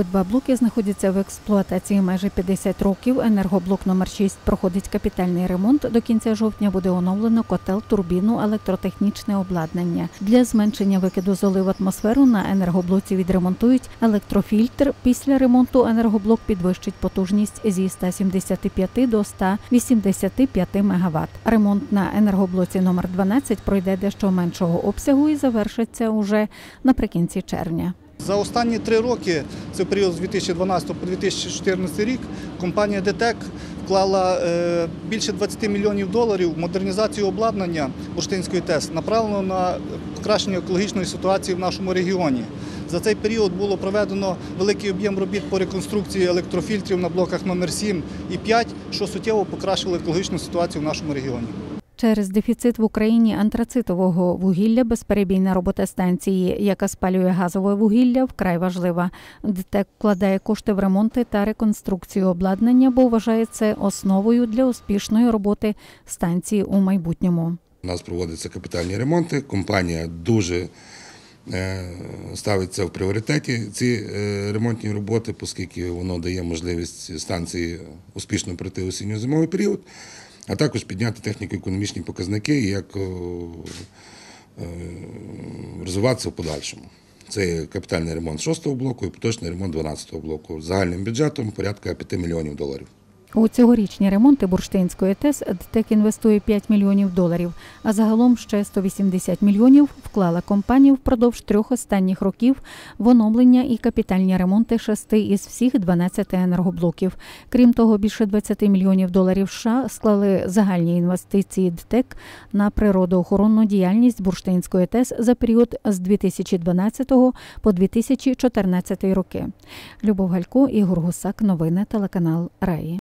Обидва блоки знаходяться в експлуатації майже 50 років. Енергоблок номер 6 проходить капітальний ремонт. До кінця жовтня буде оновлено котел, турбіну, електротехнічне обладнання. Для зменшення викиду золи в атмосферу на енергоблоці відремонтують електрофільтр. Після ремонту енергоблок підвищить потужність зі 175 до 185 МВт. Ремонт на енергоблоці номер 12 пройде дещо меншого обсягу і завершиться уже наприкінці червня. За останні три роки, це період з 2012 по 2014 рік, компанія ДТЕК вклала е, більше 20 мільйонів доларів в модернізацію обладнання Бурштинської ТЕС, направлено на покращення екологічної ситуації в нашому регіоні. За цей період було проведено великий об'єм робіт по реконструкції електрофільтрів на блоках номер 7 і 5, що суттєво покращило екологічну ситуацію в нашому регіоні. Через дефіцит в Україні антрацитового вугілля безперебійна робота станції, яка спалює газове вугілля, вкрай важлива. ДТЕК вкладає кошти в ремонти та реконструкцію обладнання, бо вважає це основою для успішної роботи станції у майбутньому. У нас проводяться капітальні ремонти. Компанія дуже е, ставиться в пріоритеті ці е, ремонтні роботи, оскільки воно дає можливість станції успішно пройти осінньо-зимовий період, а також підняти техніко-економічні показники і як е, розвиватися в подальшому. Це капітальний ремонт 6-го блоку і поточний ремонт 12-го блоку з загальним бюджетом порядка 5 мільйонів доларів. У цьогорічні ремонти Бурштинської ТЕС ДТЕК інвестує 5 мільйонів доларів, а загалом ще 180 мільйонів вклала компанія впродовж трьох останніх років в оновлення і капітальні ремонти шести із всіх 12 енергоблоків. Крім того, більше 20 мільйонів доларів США склали загальні інвестиції ДТЕК на природоохоронну діяльність Бурштинської ТЕС за період з 2012 по 2014 роки. Любов Галько, Ігор Гусак, новини телеканал Раї.